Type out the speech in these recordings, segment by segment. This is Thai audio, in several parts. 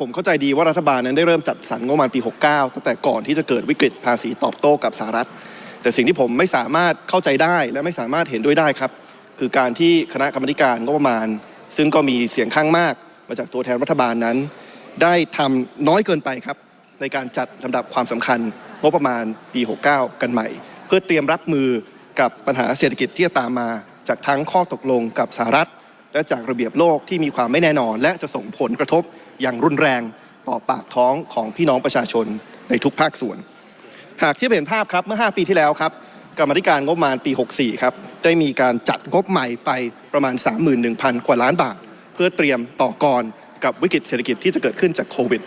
ผมเข้าใจดีว่ารัฐบาลนั้นได้เริ่มจัดสรรงบประมาณปี 69 ตั้งแต่ก่อนที่จะเกิดวิกฤตภาษีตอบโต้กับสหรัฐ แต่สิ่งที่ผมไม่สามารถเข้าใจได้และไม่สามารถเห็นด้วยได้ครับ คือการที่คณะกรรมการงบประมาณ ซึ่งก็มีเสียงข้างมากมาจากตัวแทนรัฐบาลนั้น ได้ทำน้อยเกินไปครับ ในการจัดลำดับความสำคัญงบประมาณปี 69 กันใหม่ เพื่อเตรียมรับมือกับปัญหาเศรษฐกิจที่จะตามมาจากทั้งข้อตกลงกับสหรัฐ และจากระเบียบโลกที่มีความไม่แน่นอน และจะส่งผลกระทบอย่างรุนแรงต่อปากท้องของพี่น้องประชาชนในทุกภาคส่วน หากเทียบเห็นภาพครับเมื่อ 5 ปีที่แล้วครับกรรมธิการงบประมาณปี 64 ครับ ได้มีการจัดงบใหม่ไปประมาณ 31,000 กว่าล้านบาท เพื่อเตรียมต่อกรกับวิกฤตเศรษฐกิจที่จะเกิดขึ้นจากโควิด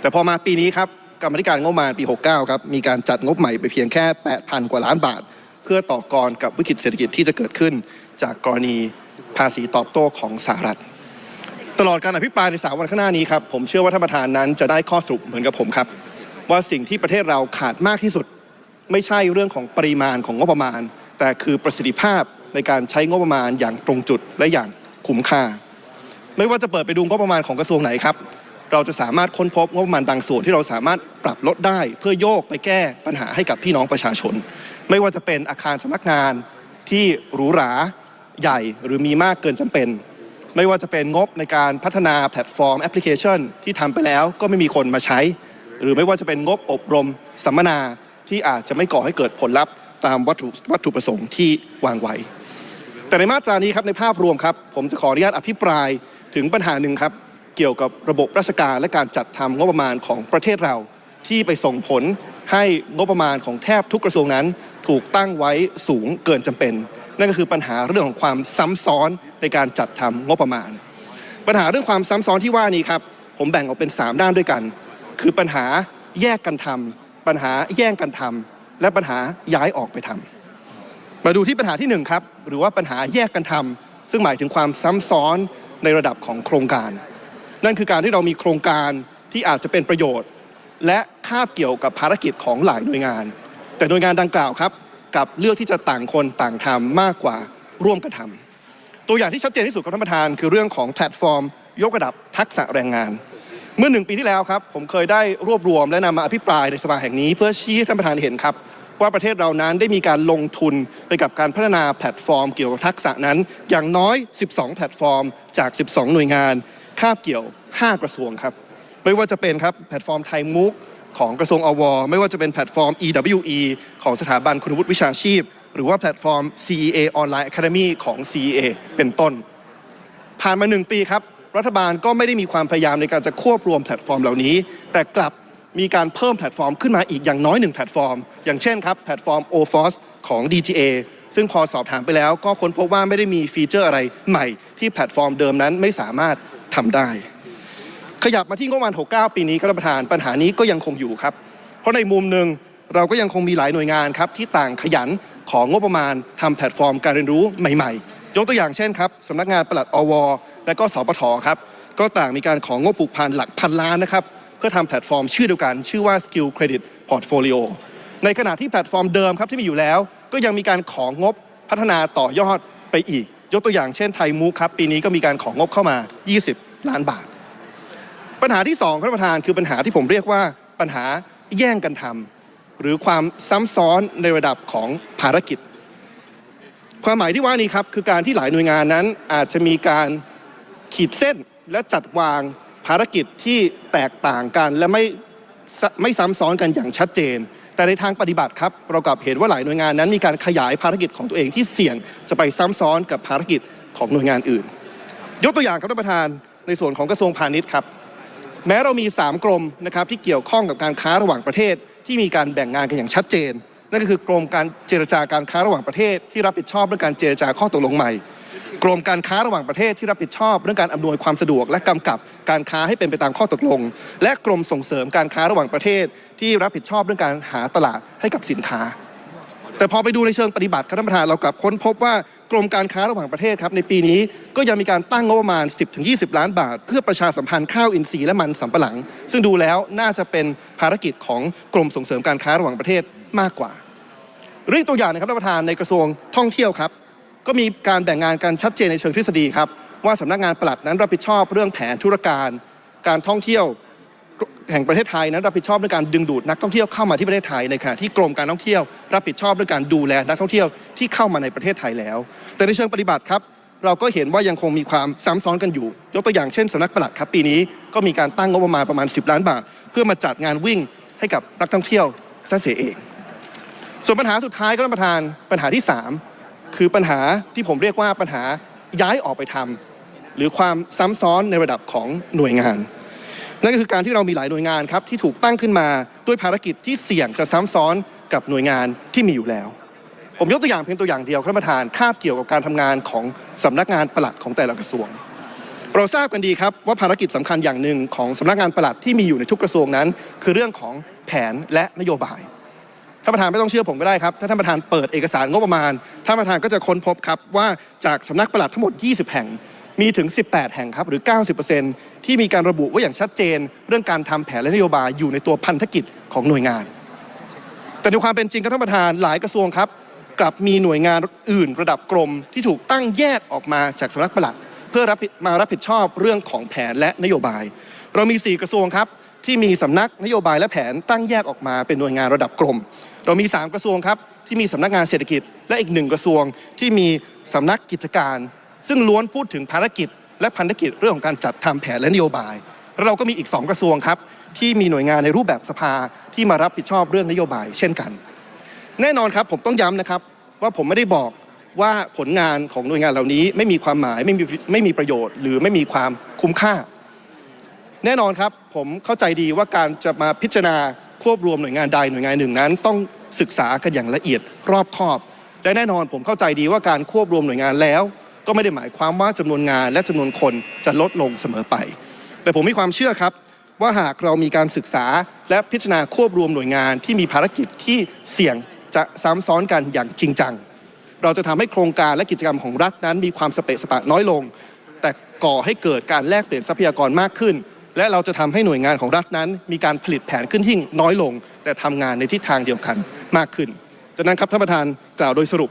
แต่พอมาปีนี้ครับกรรมธิการงบประมาณปี 69 ครับมีการจัดงบใหม่ไปเพียงแค่ 8,000 กว่าล้านบาท เพื่อต่อกรกับวิกฤตเศรษฐกิจที่จะเกิดขึ้น จากกรณีาษีตอบโต้ของสหรัฐ ตลอดการอภิปรายในสามวันข้างหน้านี้ครับผมเชื่อว่าท่านประธานนั้นจะได้ข้อสรุปเหมือนกับผมครับ ว่าสิ่งที่ประเทศเราขาดมากที่สุด ไม่ใช่เรื่องของปริมาณของงบประมาณ แต่คือประสิทธิภาพในการใช้งบประมาณอย่างตรงจุดและอย่างคุ้มค่า ไม่ว่าจะเปิดไปดูงบประมาณของกระทรวงไหนครับเราจะสามารถค้นพบงบประมาณบางส่วนที่เราสามารถปรับลดได้ เพื่อโยกไปแก้ปัญหาให้กับพี่น้องประชาชน ไม่ว่าจะเป็นอาคารสำนักงานที่หรูหรา ใหญ่หรือมีมากเกินจำเป็น ไม่ว่าจะเป็นงบในการพัฒนาแพลตฟอร์มแอปพลิเคชัน ที่ทำไปแล้วก็ไม่มีคนมาใช้ หรือไม่ว่าจะเป็นงบอบรมสัมมนาที่อาจจะไม่ก่อให้เกิดผลลัพธ์ตามวัตถุวัตถุประสงค์ที่วางไว้ แต่ในมาตรานี้ครับในภาพรวมครับ ผมจะขออนุญาตอภิปรายถึงปัญหาหนึ่งครับ เกี่ยวกับระบบราชการและการจัดทำงบประมาณของประเทศเรา ที่ไปส่งผลให้งบประมาณของแทบทุกกระทรวงนั้น ถูกตั้งไว้สูงเกินจำเป็น นั่นก็คือปัญหาเรื่องของความซ้ำซ้อนในการจัดทำงบประมาณ ปัญหาเรื่องความซ้ำซ้อนที่ว่านี้ครับผมแบ่งออกเป็น 3 ด้านด้วยกัน คือปัญหาแยกกันทำปัญหาแย่งกันทำและปัญหาย้ายออกไปทำมาดูที่ปัญหาที่หนึ่งครับหรือว่าปัญหาแยกกันทำซึ่งหมายถึงความซ้ำซ้อนในระดับของโครงการ นั่นคือการที่เรามีโครงการที่อาจจะเป็นประโยชน์ และคาบเกี่ยวกับภารกิจของหลายหน่วยงาน แต่หน่วยงานดังกล่าวครับ กับเลือกที่จะต่างคนต่างทำมากกว่าร่วมกันทำตัวอย่างที่ชัดเจนที่สุดครับท่านประธาน คือเรื่องของแพลตฟอร์ม ยกระดับทักษะแรงงาน เมื่อหนึ่งปีที่แล้วครับผมเคยได้รวบรวมและนำมาอภิปรายในสภาแห่งนี้ เพื่อชี้ให้ท่านประธานเห็นครับว่าประเทศเรานั้นได้มีการลงทุนไปกับการพัฒนาแพลตฟอร์ม เกี่ยวกับทักษะนั้น อย่างน้อย 12 แพลตฟอร์ม จาก 12 หน่วยงาน คาบเกี่ยว 5 กระทรวงครับ ไม่ว่าจะเป็นครับแพลตฟอร์มไทยมุก ของกระทรวงอว ไม่ว่าจะเป็นแพลตฟอร์ม EWE ของสถาบันคุณวุฒิวิชาชีพ หรือว่าแพลตฟอร์ม CEA Online Academy ของ CEA เป็นต้น ผ่านมาหนึ่งปีครับ รัฐบาลก็ไม่ได้มีความพยายามในการจะควบรวมแพลตฟอร์มเหล่านี้ แต่กลับมีการเพิ่มแพลตฟอร์มขึ้นมาอีกอย่างน้อยหนึ่งแพลตฟอร์ม อย่างเช่นครับแพลตฟอร์ม OFOS ของ DGA ซึ่งพอสอบถามไปแล้วก็ค้นพบว่าไม่ได้มีฟีเจอร์อะไรใหม่ที่แพลตฟอร์มเดิมนั้นไม่สามารถทำได้ ขยับมาที่งบประมาณ 69 ปีนี้ครับท่านประธานปัญหานี้ก็ยังคงอยู่ครับ เพราะในมุมหนึ่งเราก็ยังคงมีหลายหน่วยงานครับที่ต่างขยันของงบประมาณทำแพลตฟอร์มการเรียนรู้ใหม่ๆ ยกตัวอย่างเช่นครับสำนักงานปลัดอว และก็สปทครับก็ต่างมีการของงบปลูกพันหลักพันล้านนะครับเพื่อทำแพลตฟอร์มชื่อเดียวกัน ชื่อว่า Skill Credit Portfolio ในขณะที่แพลตฟอร์มเดิมครับที่มีอยู่แล้ว ก็ยังมีการของงบพัฒนาต่อยอดไปอีก ยกตัวอย่างเช่นไทยมูครับปีนี้ก็มีการของงบเข้ามา 20 ล้านบาท ปัญหาที่สองครับท่านประธานคือปัญหาที่ผมเรียกว่าปัญหาแย่งกันทำหรือความซ้ำซ้อนในระดับของภารกิจ ความหมายที่ว่านี้ครับคือการที่หลายหน่วยงานนั้นอาจจะมีการขีดเส้นและจัดวางภารกิจที่แตกต่างกันและไม่ไม่ซ้ำซ้อนกันอย่างชัดเจน แต่ในทางปฏิบัติครับเรากลับเห็นว่าหลายหน่วยงานนั้นมีการขยายภารกิจของตัวเองที่เสี่ยงจะไปซ้ำซ้อนกับภารกิจของหน่วยงานอื่น ยกตัวอย่างครับท่านประธานในส่วนของกระทรวงพาณิชย์ครับ แม้เรามี 3 กรมนะครับที่เกี่ยวข้องกับการค้าระหว่างประเทศ ที่มีการแบ่งงานกันอย่างชัดเจน นั่นก็คือกรมการเจรจาการค้าระหว่างประเทศ ที่รับผิดชอบเรื่องการเจรจาข้อตกลงใหม่ กรมการค้าระหว่างประเทศที่รับผิดชอบ เรื่องการอำนวยความสะดวก และกำกับการค้าให้เป็นไปตามข้อตกลง และกรมส่งเสริมการค้าระหว่างประเทศ ที่รับผิดชอบเรื่องการหาตลาดให้กับสินค้า แต่พอไปดูในเชิงปฏิบัติครับท่านประธานเรากลับค้นพบว่า กรมการค้าระหว่างประเทศครับในปีนี้ก็ยังมีการตั้งงบประมาณ 10-20 ล้านบาท เพื่อประชาสัมพันธ์ข้าวอินทรีย์และมันสำปะหลัง ซึ่งดูแล้วน่าจะเป็นภารกิจของกรมส่งเสริมการค้าระหว่างประเทศมากกว่าเรื่องตัวอย่างนะครับท่านประธานในกระทรวงท่องเที่ยวครับก็มีการแบ่งงานกันชัดเจนในเชิงทฤษฎีครับว่าสำนักงานปลัดนั้นรับผิดชอบเรื่องแผนธุรการ การท่องเที่ยว แห่งประเทศไทยนั้นรับผิดชอบในการดึงดูดนักท่องเที่ยวเข้ามาที่ประเทศไทยในขณะที่กรมการท่องเที่ยวรับผิดชอบในการดูแลนักท่องเที่ยวที่เข้ามาในประเทศไทยแล้ว แต่ในเชิงปฏิบัติครับ เราก็เห็นว่ายังคงมีความซ้ำซ้อนกันอยู่ ยกตัวอย่างเช่นสำนักปลัดครับปีนี้ก็มีการตั้งงบประมาณประมาณ 10 ล้านบาท เพื่อมาจัดงานวิ่งให้กับนักท่องเที่ยวซะเสียเอง ส่วนปัญหาสุดท้ายก็ท่านประธานปัญหาที่ 3 คือปัญหาที่ผมเรียกว่าปัญหาย้ายออกไปทำหรือความซ้ำซ้อนในระดับของหน่วยงาน นั่นก็คือการที่เรามีหลายหน่วยงานครับที่ถูกตั้งขึ้นมาด้วยภารกิจที่เสี่ยงจะซ้ำซ้อนกับหน่วยงานที่มีอยู่แล้ว ผมยกตัวอย่างเพียงตัวอย่างเดียวครับท่านประธานคาบเกี่ยวกับการทำงานของสำนักงานปลัดของแต่ละกระทรวง เราทราบกันดีครับว่าภารกิจสำคัญอย่างหนึ่งของสำนักงานปลัดที่มีอยู่ในทุกกระทรวงนั้น คือเรื่องของแผนและนโยบายท่านประธานไม่ต้องเชื่อผมก็ได้ครับ ถ้าท่านประธานเปิดเอกสารงบประมาณ ท่านประธานก็จะค้นพบครับว่าจากสำนักปลัดทั้งหมด 20 แห่ง มีถึง 18 แห่งครับหรือ 90%ที่มีการระบุไว้อย่างชัดเจน เรื่องการทำแผนและนโยบายอยู่ในตัวพันธกิจของหน่วยงาน แต่ในความเป็นจริงครับท่านประธานหลายกระทรวงครับ กลับมีหน่วยงานอื่นระดับกรม ที่ถูกตั้งแยกออกมาจากสำนักปลัด เพื่อรับมารับผิดชอบเรื่องของแผนและนโยบาย เรามี 4 กระทรวงครับที่มีสำนักนโยบายและแผนตั้งแยกออกมาเป็นหน่วยงานระดับกรม เรามี 3 กระทรวงครับที่มีสำนักงานเศรษฐกิจ และอีกหนึ่งกระทรวงที่มีสำนักกิจการ ซึ่งล้วนพูดถึงภารกิจ และพันธกิจเรื่องของการจัดทำแผนและนโยบายแล้วเราก็มีอีก 2 กระทรวงครับ ที่มีหน่วยงานในรูปแบบสภาที่มารับผิดชอบเรื่องนโยบาย เช่นกัน แน่นอนครับผมต้องย้ำนะครับ ว่าผมไม่ได้บอกว่าผลงานของหน่วยงานเหล่านี้ ไม่มีความหมายไม่มีไม่มีประโยชน์ หรือไม่มีความคุ้มค่า แน่นอนครับผมเข้าใจดีว่าการจะมาพิจารณาควบรวมหน่วยงานใดหน่วยงานหนึ่งนั้น ต้องศึกษากันอย่างละเอียดรอบคอบและแน่นอนผมเข้าใจดีว่าการควบรวมหน่วยงานแล้ว ก็ไม่ได้หมายความว่าจำนวนงานและจำนวนคนจะลดลงเสมอไป แต่ผมมีความเชื่อครับว่าหากเรามีการศึกษาและพิจารณาควบรวมหน่วยงานที่มีภารกิจที่เสี่ยงจะซ้ำซ้อนกันอย่างจริงจัง เราจะทำให้โครงการและกิจกรรมของรัฐนั้น มีความสเปะสปะน้อยลง แต่ก่อให้เกิดการแลกเปลี่ยนทรัพยากรมากขึ้น และเราจะทำให้หน่วยงานของรัฐนั้น มีการผลิตแผนขึ้นที่น้อยลง แต่ทำงานในทิศทางเดียวกันมากขึ้นดังนั้นครับท่านประธานกล่าวโดยสรุป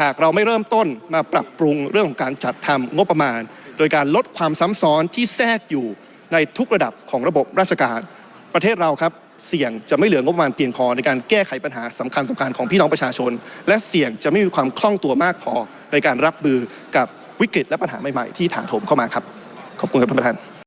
หากเราไม่เริ่มต้นมาปรับปรุงเรื่องของการจัดทำงบประมาณ โดยการลดความซ้ำซ้อนที่แทรกอยู่ในทุกระดับของระบบราชการ ประเทศเราครับเสี่ยงจะไม่เหลืองบประมาณเพียงพอในการแก้ไขปัญหาสำคัญสำคัญของพี่น้องประชาชน และเสี่ยงจะไม่มีความคล่องตัวมากพอในการรับมือกับวิกฤตและปัญหาใหม่ๆที่ถาโถมเข้ามาครับขอบคุณครับท่านประธาน